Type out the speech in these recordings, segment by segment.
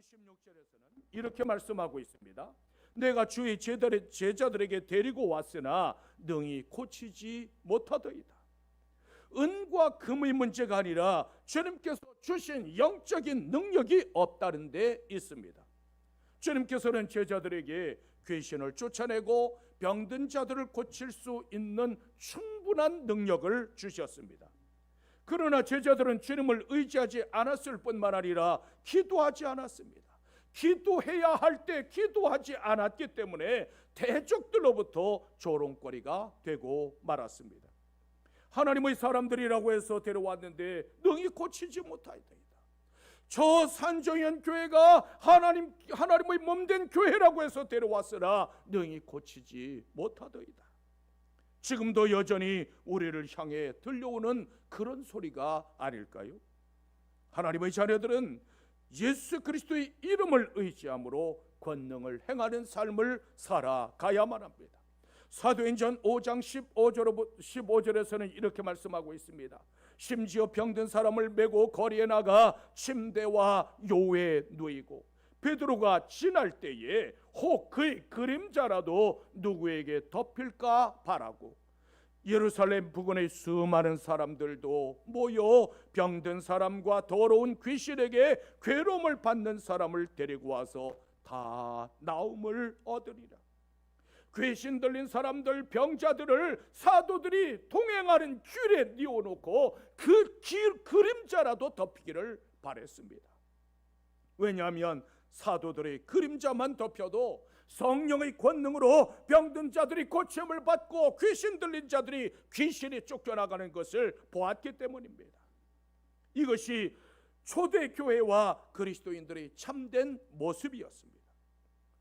16절에서는 이렇게 말씀하고 있습니다. 내가 주의 제자들- 제자들에게 데리고 왔으나 능히 고치지 못하더이다. 은과 금의 문제가 아니라 주님께서 주신 영적인 능력이 없다는 데 있습니다. 주님께서는 제자들에게 귀신을 쫓아내고 병든 자들을 고칠 수 있는 충분한 능력을 주셨습니다. 그러나 제자들은 주님을 의지하지 않았을 뿐만 아니라 기도하지 않았습니다. 기도해야 할 때 기도하지 않았기 때문에 대적들로부터 조롱거리가 되고 말았습니다. 하나님의 사람들이라고 해서 데려왔는데 능히 고치지 못하이다. 저 산정현 교회가 하나님 하나님의 몸된 교회라고 해서 데려왔으나 능히 고치지 못하더이다. 지금도 여전히 우리를 향해 들려오는 그런 소리가 아닐까요? 하나님의 자녀들은 예수 그리스도의 이름을 의지함으로 권능을 행하는 삶을 살아가야만 합니다. 사도행전 5장 15절, 15절에서는 이렇게 말씀하고 있습니다. 심지어 병든 사람을 메고 거리에 나가 침대와 요에 누이고 베드로가 지날 때에 혹 그의 그림자라도 누구에게 덮일까 바라고 예루살렘 부근의 수많은 사람들도 모여 병든 사람과 더러운 귀신에게 괴로움을 받는 사람을 데리고 와서 다 나음을 얻으리라. 귀신 들린 사람들 병자들을 사도들이 동행하는 길에 뉘어놓고 그 길 그림자라도 덮이기를 바랬습니다. 왜냐하면 사도들의 그림자만 덮여도 성령의 권능으로 병든 자들이 고침을 받고 귀신 들린 자들이 귀신이 쫓겨나가는 것을 보았기 때문입니다. 이것이 초대 교회와 그리스도인들의 참된 모습이었습니다.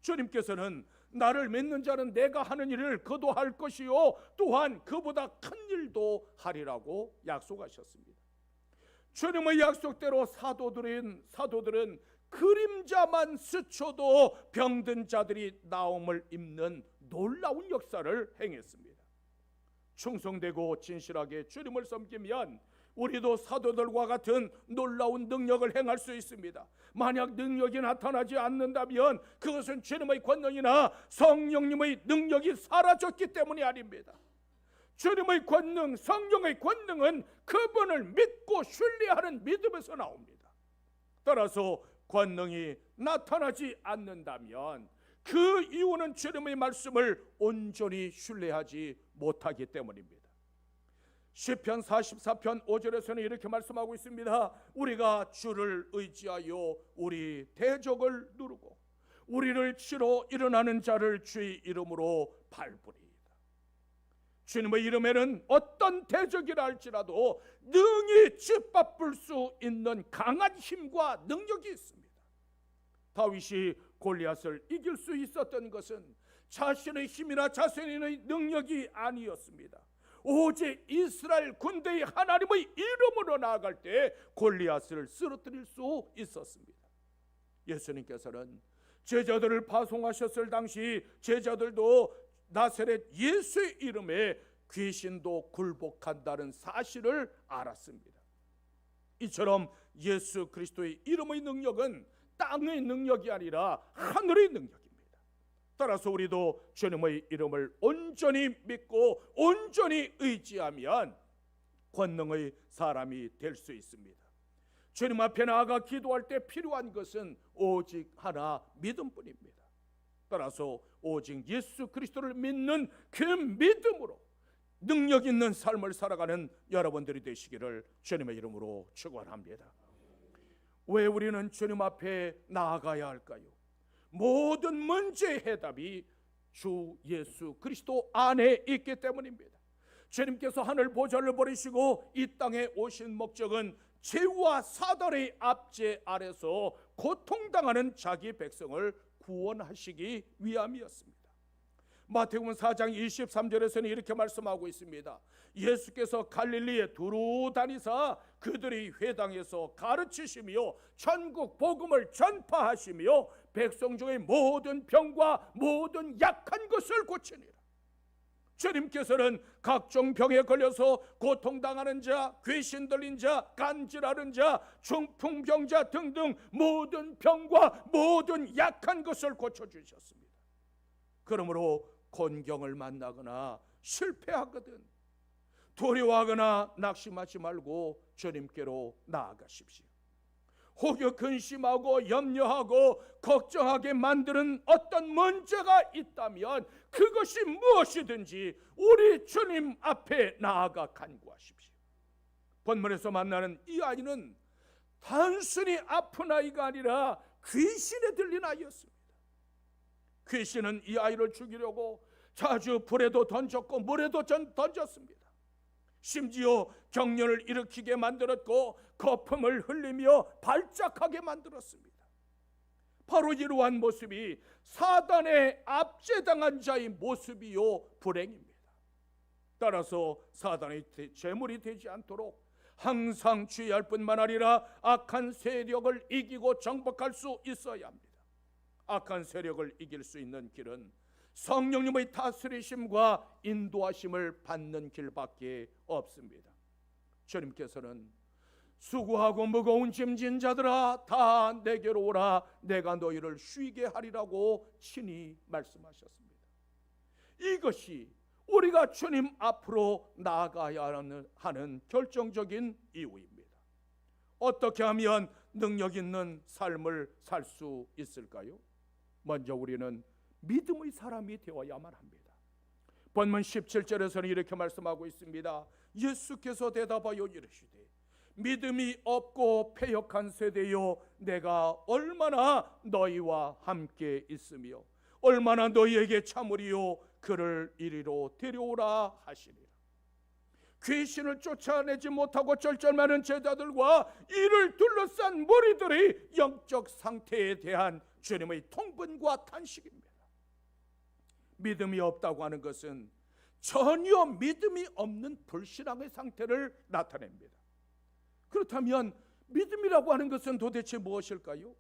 주님께서는 나를 믿는 자는 내가 하는 일을 그도 할 것이요 또한 그보다 큰 일도 하리라고 약속하셨습니다. 주님의 약속대로 사도들은 사도들은 그림자만 스쳐도 병든 자들이 나옴을 입는 놀라운 역사를 행했습니다. 충성되고 진실하게 주님을 섬기면 우리도 사도들과 같은 놀라운 능력을 행할 수 있습니다. 만약 능력이 나타나지 않는다면 그것은 주님의 권능이나 성령님의 능력이 사라졌기 때문이 아닙니다. 주님의 권능, 성령의 권능은 그분을 믿고 신뢰하는 믿음에서 나옵니다. 따라서 권능이 나타나지 않는다면 그 이유는 주님의 말씀을 온전히 신뢰하지 못하기 때문입니다. 시편 44편 5절에서는 이렇게 말씀하고 있습니다. 우리가 주를 의지하여 우리 대적을 누르고 우리를 치러 일어나는 자를 주의 이름으로 밟으리이다. 주님의 이름에는 어떤 대적이라 할지라도 능히 짓밟을 수 있는 강한 힘과 능력이 있습니다. 다윗이 골리앗을 이길 수 있었던 것은 자신의 힘이나 자신의 능력이 아니었습니다. 오직 이스라엘 군대의 하나님의 이름으로 나아갈 때 골리앗을 쓰러뜨릴 수 있었습니다. 예수님께서는 제자들을 파송하셨을 당시 제자들도 나세렛 예수의 이름에 귀신도 굴복한다는 사실을 알았습니다. 이처럼 예수 그리스도의 이름의 능력은 땅의 능력이 아니라 하늘의 능력입니다. 따라서 우리도 주님의 이름을 온전히 믿고 온전히 의지하면 권능의 사람이 될 수 있습니다. 주님 앞에 나아가 기도할 때 필요한 것은 오직 하나 믿음뿐입니다. 따라서 오직 예수 그리스도를 믿는 그 믿음으로 능력 있는 삶을 살아가는 여러분들이 되시기를 주님의 이름으로 축원합니다. 왜 우리는 주님 앞에 나아가야 할까요? 모든 문제의 해답이 주 예수 그리스도 안에 있기 때문입니다. 주님께서 하늘 보좌를 버리시고 이 땅에 오신 목적은 죄와 사단의 압제 아래서 고통당하는 자기 백성을 구원하시기 위함이었습니다. 마태복음 4장 23절에서는 이렇게 말씀하고 있습니다. 예수께서 갈릴리에 두루 다니사 그들이 회당에서 가르치시며 천국 복음을 전파하시며 백성 중의 모든 병과 모든 약한 것을 고치니라. 주님께서는 각종 병에 걸려서 고통당하는 자, 귀신 들린 자, 간질하는 자, 중풍병자 등등 모든 병과 모든 약한 것을 고쳐 주셨습니다. 그러므로 곤경을 만나거나 실패하거든 두려워하거나 낙심하지 말고 주님께로 나아가십시오. 혹여 근심하고 염려하고 걱정하게 만드는 어떤 문제가 있다면 그것이 무엇이든지 우리 주님 앞에 나아가 간구하십시오. 본문에서 만나는 이 아이는 단순히 아픈 아이가 아니라 귀신에 들린 아이였습니다. 귀신은 이 아이를 죽이려고 자주 불에도 던졌고 물에도 전 던졌습니다. 심지어 경련을 일으키게 만들었고 거품을 흘리며 발작하게 만들었습니다. 바로 이러한 모습이 사단의 압제당한 자의 모습이요 불행입니다. 따라서 사단의 재물이 되지 않도록 항상 주의할 뿐만 아니라 악한 세력을 이기고 정복할 수 있어야 합니다. 악한 세력을 이길 수 있는 길은 성령님의 다스리심과 인도하심을 받는 길밖에 없습니다. 주님께서는 수고하고 무거운 짐진 자들아 다 내게로 오라 내가 너희를 쉬게 하리라고 친히 말씀하셨습니다. 이것이 우리가 주님 앞으로 나아가야 하는, 결정적인 이유입니다. 어떻게 하면 능력 있는 삶을 살 수 있을까요? 먼저 우리는 믿음의 사람이 되어야만 합니다. 본문 17절에서는 이렇게 말씀하고 있습니다. 예수께서 대답하여 이르시되 믿음이 없고 패역한 세대요 내가 얼마나 너희와 함께 있으며 얼마나 너희에게 참으리요 그를 이리로 데려오라 하시니라. 귀신을 쫓아내지 못하고 쩔쩔매는 제자들과 이를 둘러싼 무리들의 영적 상태에 대한 주님의 통분과 탄식입니다. 믿음이 없다고 하는 것은 전혀 믿음이 없는 불신앙의 상태를 나타냅니다. 그렇다면 믿음이라고 하는 것은 도대체 무엇일까요?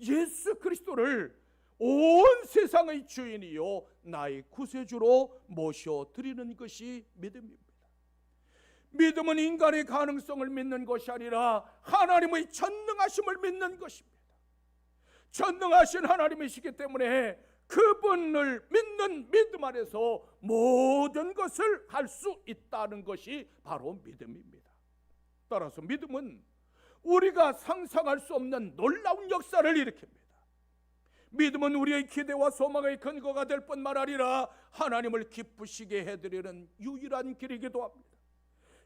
예수 그리스도를 온 세상의 주인이요 나의 구세주로 모셔 드리는 것이 믿음입니다. 믿음은 인간의 가능성을 믿는 것이 아니라 하나님의 전능하심을 믿는 것입니다. 전능하신 하나님이시기 때문에 그분을 믿는 믿음 안에서 모든 것을 할 수 있다는 것이 바로 믿음입니다. 따라서 믿음은 우리가 상상할 수 없는 놀라운 역사를 일으킵니다. 믿음은 우리의 기대와 소망의 근거가 될 뿐만 아니라 하나님을 기쁘시게 해드리는 유일한 길이기도 합니다.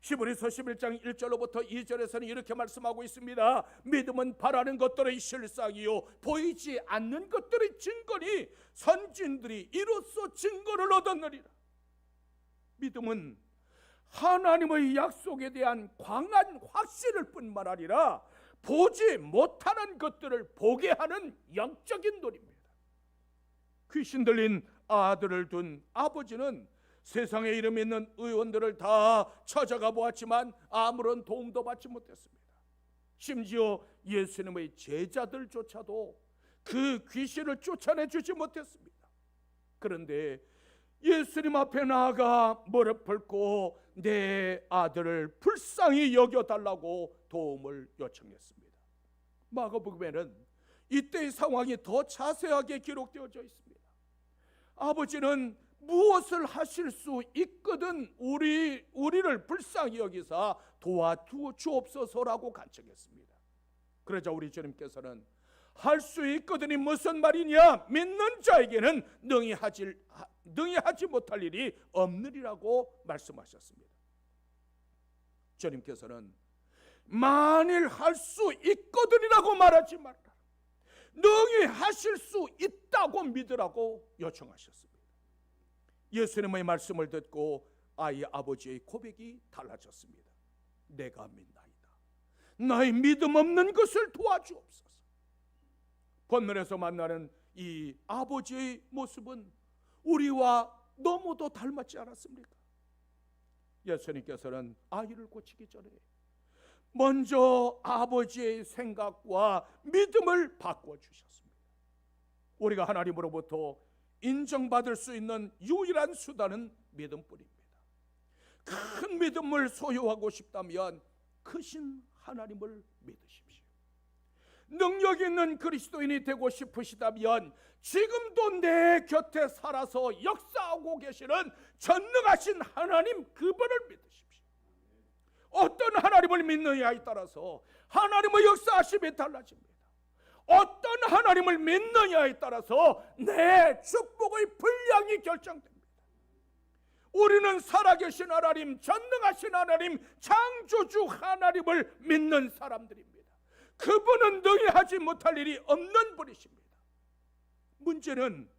히브리서 11장 1절로부터 2절에서는 이렇게 말씀하고 있습니다. 믿음은 바라는 것들의 실상이요 보이지 않는 것들의 증거니 선진들이 이로써 증거를 얻었느니라. 믿음은 하나님의 약속에 대한 광한 확신을 뿐만 아니라 보지 못하는 것들을 보게 하는 영적인 놀입니다. 귀신 들린 아들을 둔 아버지는 세상에 이름 있는 의원들을 다 찾아가 보았지만 아무런 도움도 받지 못했습니다. 심지어 예수님의 제자들조차도 그 귀신을 쫓아내 주지 못했습니다. 그런데 예수님 앞에 나아가 무릎 꿇고 내 아들을 불쌍히 여겨 달라고 도움을 요청했습니다. 마가복음에는 이때의 상황이 더 자세하게 기록되어져 있습니다. 아버지는 무엇을 하실 수 있거든 우리 우리를 불쌍히 여기사 도와주 주옵소서라고 간청했습니다. 그러자 우리 주님께서는 할 수 있거든이 무슨 말이냐? 믿는 자에게는 능히 하지 능히 하지 못할 일이 없느리라고 말씀하셨습니다. 주님께서는 만일 할 수 있거든이라고 말하지 말라. 능히 하실 수 있다고 믿으라고 요청하셨습니다. 예수님의 말씀을 듣고 아이 아버지의 고백이 달라졌습니다. 내가 믿나이다. 나의 믿음 없는 것을 도와주옵소서. 본문에서 만나는 이 아버지의 모습은 우리와 너무도 닮았지 않았습니까? 예수님께서는 아이를 고치기 전에 먼저 아버지의 생각과 믿음을 바꿔 주셨습니다. 우리가 하나님으로부터 인정받을 수 있는 유일한 수단은 믿음뿐입니다. 큰 믿음을 소유하고 싶다면 크신 하나님을 믿으십시오. 능력 있는 그리스도인이 되고 싶으시다면 지금도 내 곁에 살아서 역사하고 계시는 전능하신 하나님 그분을 믿으십시오. 어떤 하나님을 믿느냐에 따라서 하나님의 역사하심이 달라집니다. 어떤 하나님을 믿느냐에 따라서 내 축복의 분량이 결정됩니다. 우리는 살아계신 하나님, 전능하신 하나님, 창조주 하나님을 믿는 사람들입니다. 그분은 능히 하지 못할 일이 없는 분이십니다. 문제는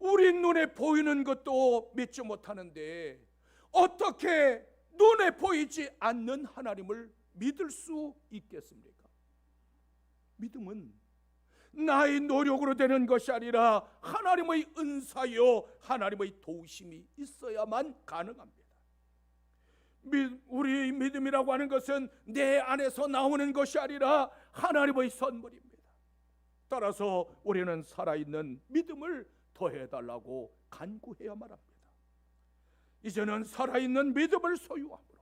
우리 눈에 보이는 것도 믿지 못하는데 어떻게 눈에 보이지 않는 하나님을 믿을 수 있겠습니까? 믿음은 나의 노력으로 되는 것이 아니라 하나님의 은사요 하나님의 도우심이 있어야만 가능합니다. 미- 우리 믿음이라고 하는 것은 내 안에서 나오는 것이 아니라 하나님의 선물입니다. 따라서 우리는 살아있는 믿음을 더해달라고 간구해야만 합니다. 이제는 살아있는 믿음을 소유함으로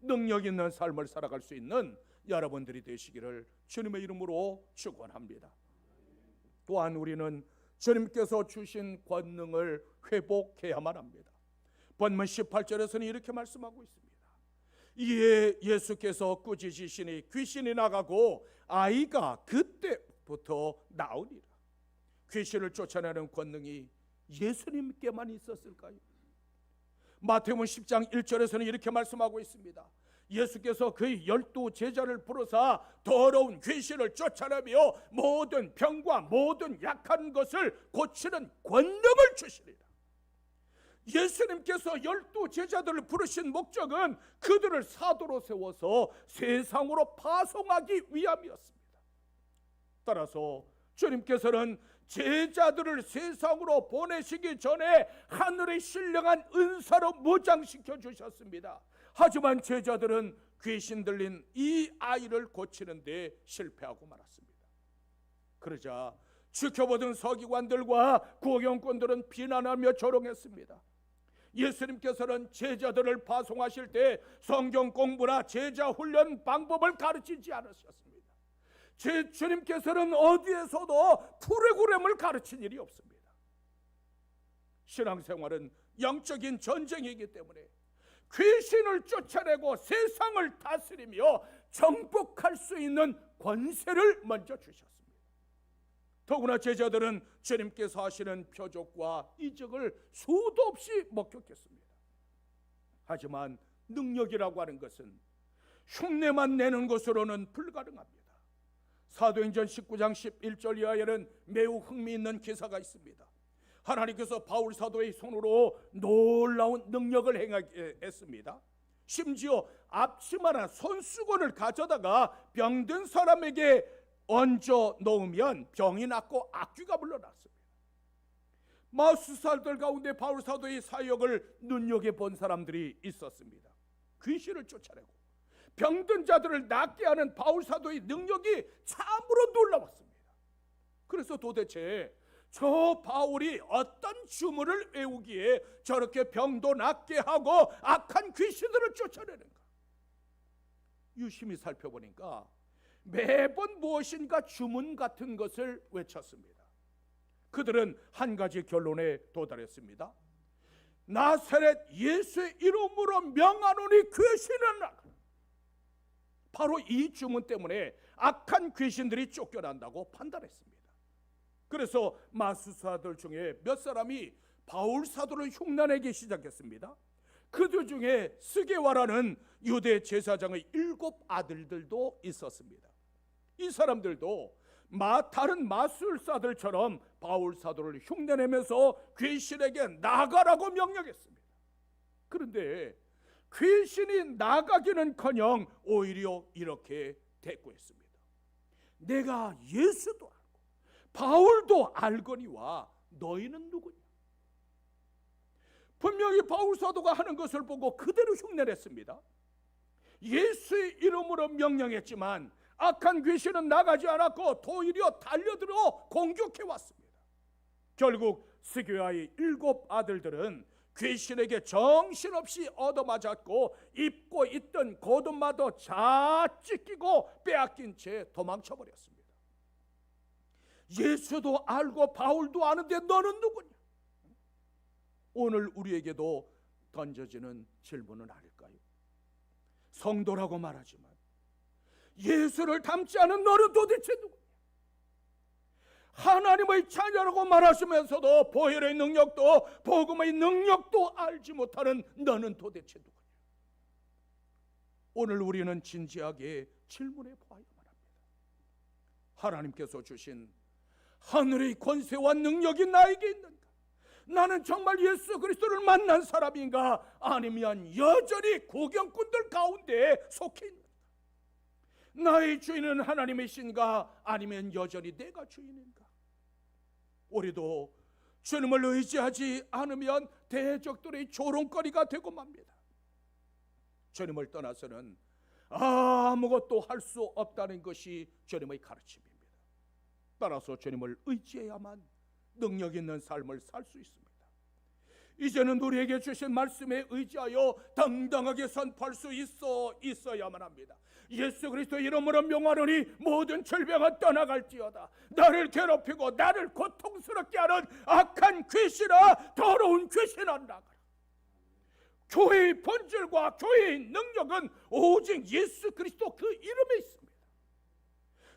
능력 있는 삶을 살아갈 수 있는 여러분들이 되시기를 주님의 이름으로 축원합니다. 또한 우리는 주님께서 주신 권능을 회복해야만 합니다. 본문 18절에서는 이렇게 말씀하고 있습니다. 이에 예수께서 꾸짖으시니 귀신이 나가고 아이가 그때부터 나으니라. 귀신을 쫓아내는 권능이 예수님께만 있었을까요? 마태복음 10장 1절에서는 이렇게 말씀하고 있습니다. 예수께서 그의 열두 제자를 부르사 더러운 귀신을 쫓아내며 모든 병과 모든 약한 것을 고치는 권능을 주시리라. 예수님께서 열두 제자들을 부르신 목적은 그들을 사도로 세워서 세상으로 파송하기 위함이었습니다. 따라서 주님께서는 제자들을 세상으로 보내시기 전에 하늘의 신령한 은사로 무장시켜 주셨습니다. 하지만 제자들은 귀신 들린 이 아이를 고치는데 실패하고 말았습니다. 그러자 지켜보던 서기관들과 구경꾼들은 비난하며 조롱했습니다. 예수님께서는 제자들을 파송하실 때 성경 공부나 제자 훈련 방법을 가르치지 않으셨습니다. 제 주님께서는 어디에서도 프로그램을 가르친 일이 없습니다. 신앙생활은 영적인 전쟁이기 때문에 귀신을 쫓아내고 세상을 다스리며 정복할 수 있는 권세를 먼저 주셨습니다. 더구나 제자들은 주님께서 하시는 표적과 이적을 수도 없이 목격했습니다. 하지만 능력이라고 하는 것은 흉내만 내는 것으로는 불가능합니다. 사도행전 19장 11절 이하에는 매우 흥미있는 기사가 있습니다. 하나님께서 바울 사도의 손으로 놀라운 능력을 행했습니다. 심지어 앞치마나 손수건을 가져다가 병든 사람에게 얹어 놓으면 병이 낫고 악귀가 물러났습니다. 마수살들 가운데 바울 사도의 사역을 눈여겨 본 사람들이 있었습니다. 귀신을 쫓아내고 병든 자들을 낫게 하는 바울 사도의 능력이 참으로 놀라웠습니다. 그래서 도대체 저 바울이 어떤 주문을 외우기에 저렇게 병도 낫게 하고 악한 귀신들을 쫓아내는가? 유심히 살펴보니까 매번 무엇인가 주문 같은 것을 외쳤습니다. 그들은 한 가지 결론에 도달했습니다. 나사렛 예수의 이름으로 명하노니 귀신은 나가. 바로 이 주문 때문에 악한 귀신들이 쫓겨난다고 판단했습니다. 그래서 마수사들 중에 몇 사람이 바울 사도를 흉내내기 시작했습니다. 그들 중에 스게와라는 유대 제사장의 일곱 아들들도 있었습니다. 이 사람들도 마 다른 마술사들처럼 바울 사도를 흉내내면서 귀신에게 나가라고 명령했습니다. 그런데 귀신이 나가기는커녕 오히려 이렇게 대꾸했습니다. 내가 예수도 바울도 알거니와 너희는 누구냐? 분명히 바울 사도가 하는 것을 보고 그대로 흉내냈습니다. 예수의 이름으로 명령했지만 악한 귀신은 나가지 않았고 도리어 달려들어 공격해 왔습니다. 결국 스교아의 일곱 아들들은 귀신에게 정신없이 얻어맞았고 입고 있던 고돈마도 다 찢기고 빼앗긴 채 도망쳐 버렸습니다. 예수도 알고 바울도 아는데 너는 누구냐? 오늘 우리에게도 던져지는 질문은 아닐까요? 성도라고 말하지만 예수를 닮지 않은 너는 도대체 누구냐? 하나님의 자녀라고 말하시면서도 보혈의 능력도 복음의 능력도 알지 못하는 너는 도대체 누구냐? 오늘 우리는 진지하게 질문해 보아야만. 하나님께서 주신 하늘의 권세와 능력이 나에게 있는가? 나는 정말 예수 그리스도를 만난 사람인가? 아니면 여전히 구경꾼들 가운데 속해 있는가? 나의 주인은 하나님이신가? 아니면 여전히 내가 주인인가? 우리도 주님을 의지하지 않으면 대적들의 조롱거리가 되고 맙니다. 주님을 떠나서는 아무것도 할 수 없다는 것이 주님의 가르침입니다. 따라서 주님을 의지해야만 능력 있는 삶을 살 수 있습니다. 이제는 우리에게 주신 말씀에 의지하여 당당하게 선포할 수 있어 있어야만 합니다. 예수 그리스도 이름으로 명하노니 모든 절병은 떠나갈지어다. 나를 괴롭히고 나를 고통스럽게 하는 악한 귀신아 더러운 귀신아 나가라. 교회의 본질과 교회의 능력은 오직 예수 그리스도 그 이름에 있습니다.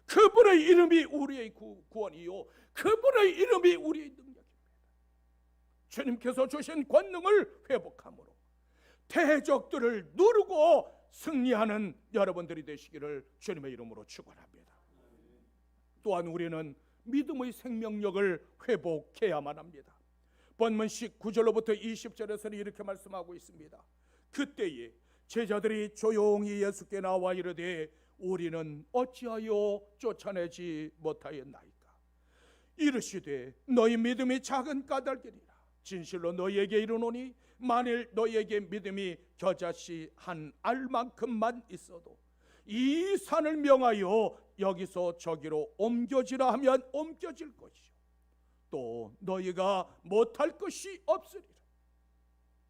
그분의 이름이 우리의 구, 구원이요 그분의 이름이 우리의 능력입니다. 주님께서 주신 권능을 회복함으로 대적들을 누르고 승리하는 여러분들이 되시기를 주님의 이름으로 축원합니다. 또한 우리는 믿음의 생명력을 회복해야만 합니다. 본문 19절로부터 20절에서는 이렇게 말씀하고 있습니다. 그때에 제자들이 조용히 예수께 나와 이르되 우리는 어찌하여 쫓아내지 못하였나이까? 이르시되 너희 믿음이 작은 까닭이니라. 진실로 너희에게 이르노니 만일 너희에게 믿음이 겨자씨 한 알만큼만 있어도 이 산을 명하여 여기서 저기로 옮겨지라 하면 옮겨질 것이요. 또 너희가 못할 것이 없으리라.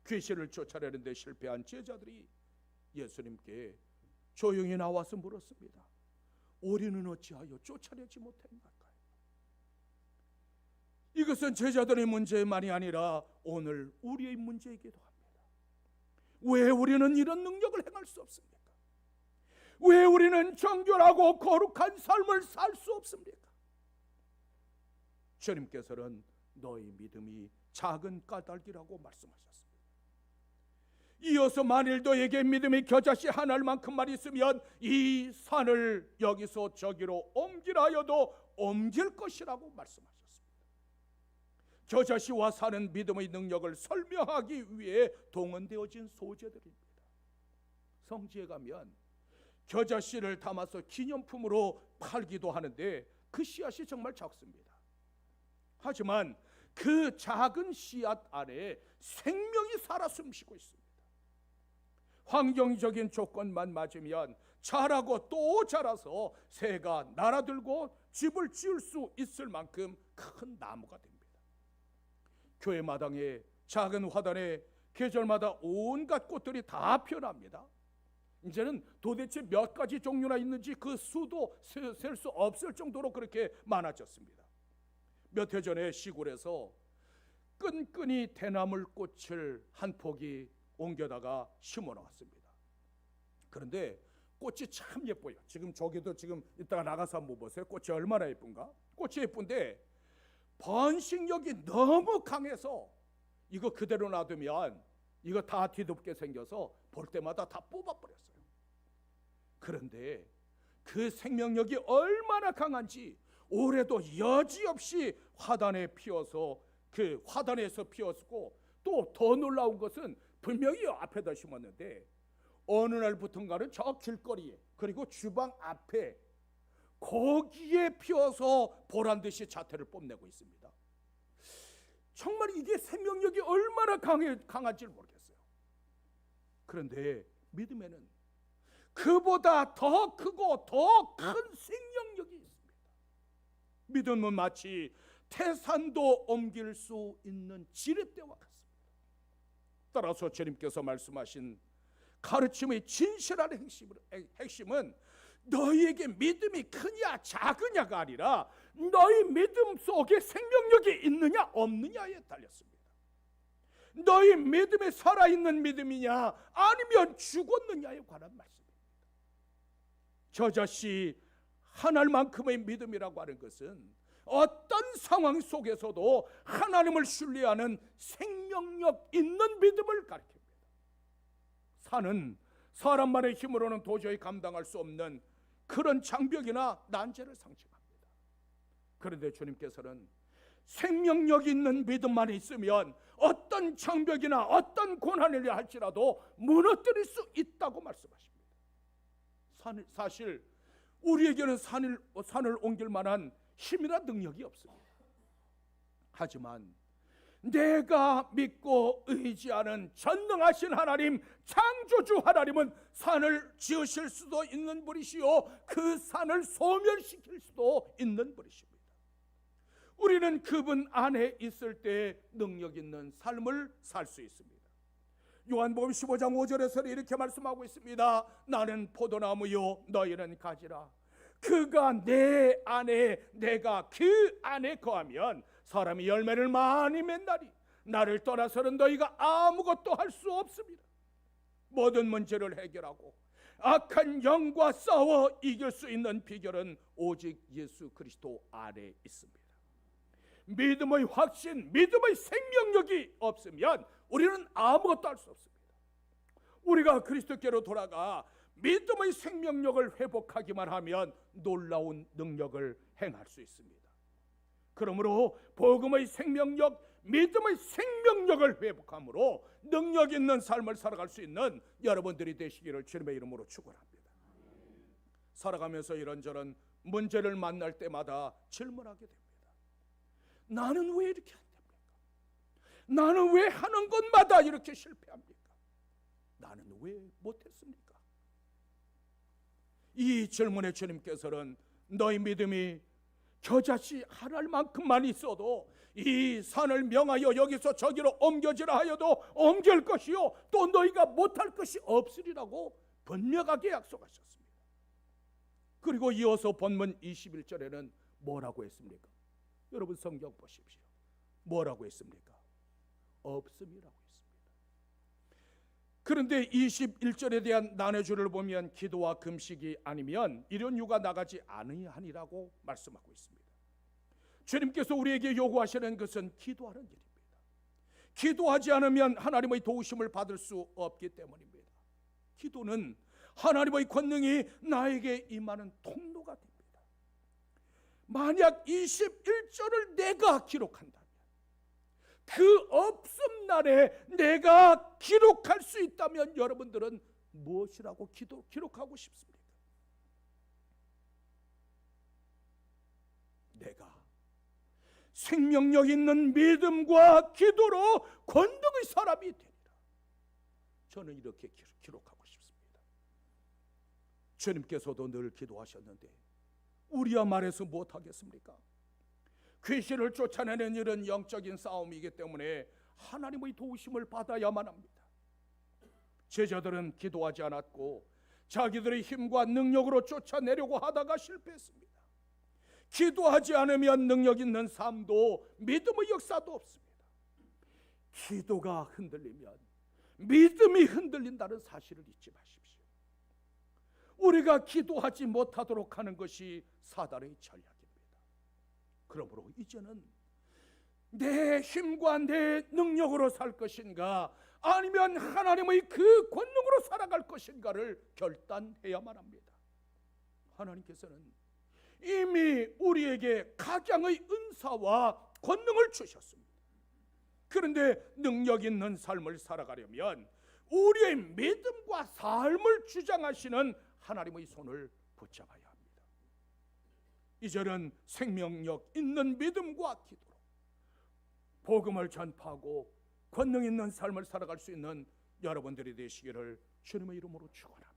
귀신을 쫓아내는데 실패한 제자들이 예수님께 조용히 나와서 물었습니다. 우리는 어찌하여 쫓아내지 못했나까요? 이것은 제자들의 문제만이 아니라 오늘 우리의 문제이기도 합니다. 왜 우리는 이런 능력을 행할 수 없습니까? 왜 우리는 정결하고 거룩한 삶을 살 수 없습니까? 주님께서는 너희 믿음이 작은 까닭이라고 말씀하셨습니다. 이어서 만일 너에게 믿음이 겨자씨 한 알만큼만 있으면 이 산을 여기서 저기로 옮기라여도 옮길 것이라고 말씀하셨습니다. 겨자씨와 산은 믿음의 능력을 설명하기 위해 동원되어진 소재들입니다. 성지에 가면 겨자씨를 담아서 기념품으로 팔기도 하는데 그 씨앗이 정말 작습니다. 하지만 그 작은 씨앗 안에 생명이 살아 숨쉬고 있습니다. 환경적인 조건만 맞으면 자라고 또 자라서 새가 날아들고 집을 지을 수 있을 만큼 큰 나무가 됩니다. 교회 마당에 작은 화단에 계절마다 온갖 꽃들이 다 피어납니다. 이제는 도대체 몇 가지 종류나 있는지 그 수도 셀 수 없을 정도로 그렇게 많아졌습니다. 몇 해 전에 시골에서 끈끈이 대나물 꽃을 한 포기 옮겨다가 심어 놓았습니다. 그런데 꽃이 참 예뻐요. 지금 저기도 지금 이따가 나가서 한번 보세요. 꽃이 얼마나 예쁜가? 꽃이 예쁜데 번식력이 너무 강해서 이거 그대로 놔두면 이거 다 뒤덮게 생겨서 볼 때마다 다 뽑아버렸어요. 그런데 그 생명력이 얼마나 강한지 올해도 여지없이 화단에 피어서 그 화단에서 피었고 또 더 놀라운 것은 분명히 앞에다 심었는데 어느 날부턴가는 저 길거리에 그리고 주방 앞에 거기에 피어서 보란 듯이 자태를 뽐내고 있습니다. 정말 이게 생명력이 얼마나 강해, 강한지 모르겠어요. 그런데 믿음에는 그보다 더 크고 더 큰 생명력이 있습니다. 믿음은 마치 태산도 옮길 수 있는 지렛대와 같습니다. 따라서 주님께서 말씀하신 가르침의 진실한 핵심은, 너희에게 믿음이 크냐 작으냐가 아니라 너희 믿음 속에 생명력이 있느냐 없느냐에 달렸습니다. 너희 믿음에 살아있는 믿음이냐 아니면 죽었느냐에 관한 말씀입니다. 저자씨 하나님만큼의 믿음이라고 하는 것은 어떤 상황 속에서도 하나님을 신뢰하는 생명력 있는 믿음을 가리킵니다. 산은 사람만의 힘으로는 도저히 감당할 수 없는 그런 장벽이나 난제를 상징합니다. 그런데 주님께서는 생명력 있는 믿음만 있으면 어떤 장벽이나 어떤 고난을 할지라도 무너뜨릴 수 있다고 말씀하십니다. 산, 사실 우리에게는 산을, 산을 옮길 만한 힘이나 능력이 없습니다. 하지만 내가 믿고 의지하는 전능하신 하나님, 창조주 하나님은 산을 지으실 수도 있는 분이시요 그 산을 소멸시킬 수도 있는 분이십니다. 우리는 그분 안에 있을 때 능력 있는 삶을 살 수 있습니다. 요한복음 15장 5절에서 이렇게 말씀하고 있습니다. 나는 포도나무요 너희는 가지라. 그가 내 안에 내가 그 안에 거하면 사람이 열매를 많이 맺나니 나를 떠나서는 너희가 아무것도 할 수 없습니다. 모든 문제를 해결하고 악한 영과 싸워 이길 수 있는 비결은 오직 예수 그리스도 안에 있습니다. 믿음의 확신, 믿음의 생명력이 없으면 우리는 아무것도 할 수 없습니다. 우리가 그리스도께로 돌아가 믿음의 생명력을 회복하기만 하면 놀라운 능력을 행할 수 있습니다. 그러므로 복음의 생명력, 믿음의 생명력을 회복함으로 능력 있는 삶을 살아갈 수 있는 여러분들이 되시기를 주님의 이름으로 축원합니다. 살아가면서 이런저런 문제를 만날 때마다 질문하게 됩니다. 나는 왜 이렇게 안 됩니까? 나는 왜 하는 것마다 이렇게 실패합니까? 나는 왜 못했습니까? 이 질문에 주님께서는 너희 믿음이 겨자씨 하나만큼만 있어도 이 산을 명하여 여기서 저기로 옮겨지라 하여도 옮길 것이요 또 너희가 못할 것이 없으리라고 분명하게 약속하셨습니다. 그리고 이어서 본문 21절에는 뭐라고 했습니까? 여러분 성경 보십시오. 뭐라고 했습니까? 없음이라고. 그런데 21절에 대한 나눠주를 보면 기도와 금식이 아니면 이런 유가 나가지 아니하니라고 말씀하고 있습니다. 주님께서 우리에게 요구하시는 것은 기도하는 일입니다. 기도하지 않으면 하나님의 도우심을 받을 수 없기 때문입니다. 기도는 하나님의 권능이 나에게 임하는 통로가 됩니다. 만약 21절을 내가 기록한다면 그 없음 날에 내가 기록할 수 있다면 여러분들은 무엇이라고 기도 기록하고 싶습니까? 내가 생명력 있는 믿음과 기도로 권능의 사람이 되리라. 저는 이렇게 기록하고 싶습니다. 주님께서도 늘 기도하셨는데 우리야 말해서 못하겠습니까? 귀신을 쫓아내는 일은 영적인 싸움이기 때문에 하나님의 도우심을 받아야만 합니다. 제자들은 기도하지 않았고 자기들의 힘과 능력으로 쫓아내려고 하다가 실패했습니다. 기도하지 않으면 능력 있는 삶도 믿음의 역사도 없습니다. 기도가 흔들리면 믿음이 흔들린다는 사실을 잊지 마십시오. 우리가 기도하지 못하도록 하는 것이 사단의 전략입니다. 그러므로 이제는 내 힘과 내 능력으로 살 것인가 아니면 하나님의 그 권능으로 살아갈 것인가를 결단해야만 합니다. 하나님께서는 이미 우리에게 각양의 은사와 권능을 주셨습니다. 그런데 능력 있는 삶을 살아가려면 우리의 믿음과 삶을 주장하시는 하나님의 손을 붙잡아야. 이제는 생명력 있는 믿음과 기도로 복음을 전파하고 권능 있는 삶을 살아갈 수 있는 여러분들이 되시기를 주님의 이름으로 축원합니다.